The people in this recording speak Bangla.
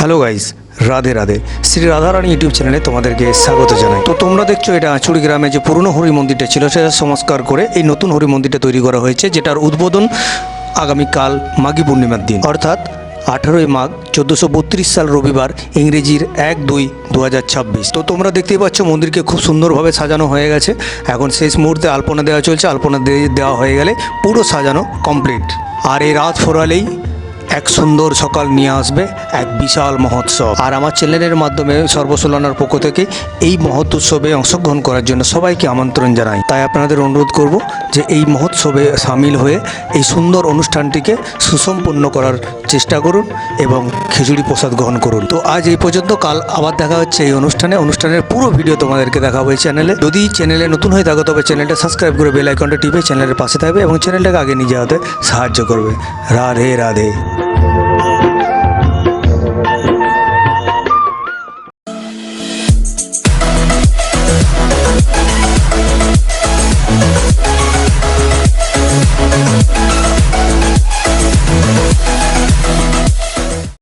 Hello guys Radhe Radhe Shri Radharani YouTube চ্যানেলে তোমাদেরকে স্বাগত জানাই। তো তোমরা দেখছ এটা আঁচুড়ি গ্রামে যে পুরনো হরি মন্দিরটা ছিল, সেটা সংস্কার করে এই নতুন হরি মন্দিরটা তৈরি করা হয়েছে, যেটার উদ্বোধন আগামীকাল মাঘী পূর্ণিমার দিন। অর্থাৎ আঠেরোই মাঘ চোদ্দোশো বত্রিশ সাল রবিবার, ইংরেজির এক দুই দু তো তোমরা দেখতেই পাচ্ছ মন্দিরকে খুব সুন্দরভাবে সাজানো হয়ে গেছে। এখন শেষ মুহূর্তে আলপনা দেওয়া চলছে, আলপনা দেওয়া হয়ে গেলে পুরো সাজানো কমপ্লিট আর এই রাত ফোরালেই এক সুন্দর সকাল নিয়ে আসবে এক বিশাল মহোৎসব। আর আমার চ্যানেলের মাধ্যমে সর্বসোলানার পক্ষ থেকে এই মহোৎসবে অংশগ্রহণ করার জন্য সবাইকে আমন্ত্রণ জানাই। তাই আপনাদের অনুরোধ করব যে এই মহোৎসবে সামিল হয়ে এই সুন্দর অনুষ্ঠানটিকে সুসম্পন্ন করার চেষ্টা করুন এবং খিচুড়ি প্রসাদ গ্রহণ করুন। তো আজ এই পর্যন্ত, কাল আবার দেখা হচ্ছে এই অনুষ্ঠানে। অনুষ্ঠানের পুরো ভিডিও তোমাদেরকে দেখাবো এই চ্যানেলে। যদি চ্যানেলে নতুন হয়ে থাকো, তবে চ্যানেলটা সাবস্ক্রাইব করে বেল আইকনটা টিপে চ্যানেলের পাশে থাকবে এবং চ্যানেলটাকে আগে নিয়ে যাওয়াতে সাহায্য করবে। রাধে রাধে।